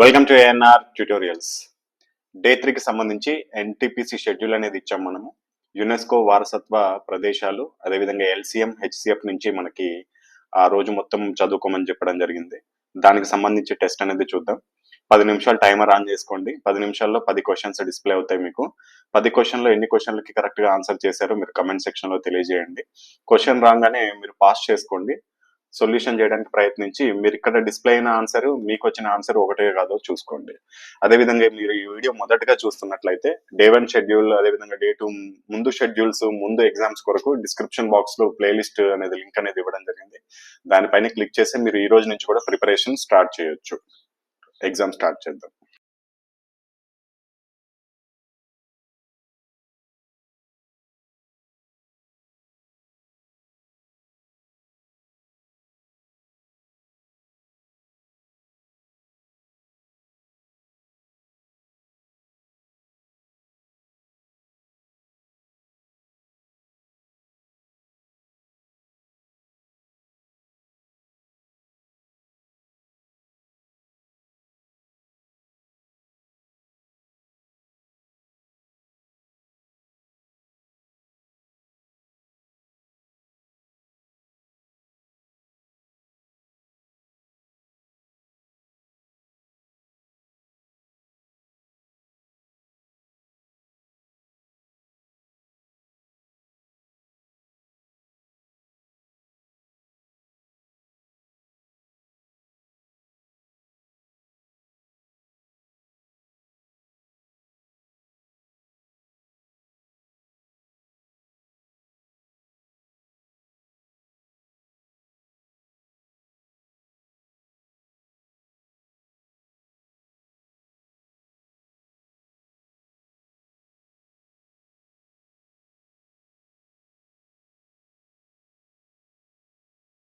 Welcome to ANR tutorials day త్రీకి సంబంధించి NTPC schedule అనేది ఇచ్చాం మనము. యునెస్కో వారసత్వ ప్రదేశాలు అదేవిధంగా ఎల్సిఎం హెచ్సిఎఫ్ నుంచి మనకి ఆ రోజు మొత్తం చదువుకోమని చెప్పడం జరిగింది. దానికి సంబంధించి టెస్ట్ అనేది చూద్దాం. పది నిమిషాలు టైమర్ ఆన్ చేసుకోండి. పది నిమిషాల్లో పది క్వశ్చన్స్ డిస్ప్లే అవుతాయి మీకు. పది క్వశ్చన్లో ఎన్ని క్వశ్చన్లకి కరెక్ట్గా ఆన్సర్ చేశారో మీరు కమెంట్ సెక్షన్లో తెలియజేయండి. క్వశ్చన్ రాగానే మీరు పాస్ చేసుకోండి. సొల్యూషన్ చేయడానికి ప్రయత్నించి మీరు ఇక్కడ డిస్ప్లే అయిన ఆన్సర్ మీకు వచ్చిన ఆన్సర్ ఒకటే కాదో చూసుకోండి. అదేవిధంగా మీరు ఈ వీడియో మొదటగా చూస్తున్నట్లయితే డే వన్ షెడ్యూల్ అదేవిధంగా డే టూ ముందు షెడ్యూల్స్ ముందు ఎగ్జామ్స్ కొరకు డిస్క్రిప్షన్ బాక్స్లో ప్లేలిస్ట్ అనేది లింక్ అనేది ఇవ్వడం జరిగింది. దానిపైన క్లిక్ చేసి మీరు ఈ రోజు నుంచి కూడా ప్రిపరేషన్ స్టార్ట్ చేయొచ్చు. ఎగ్జామ్ స్టార్ట్ చేద్దాం.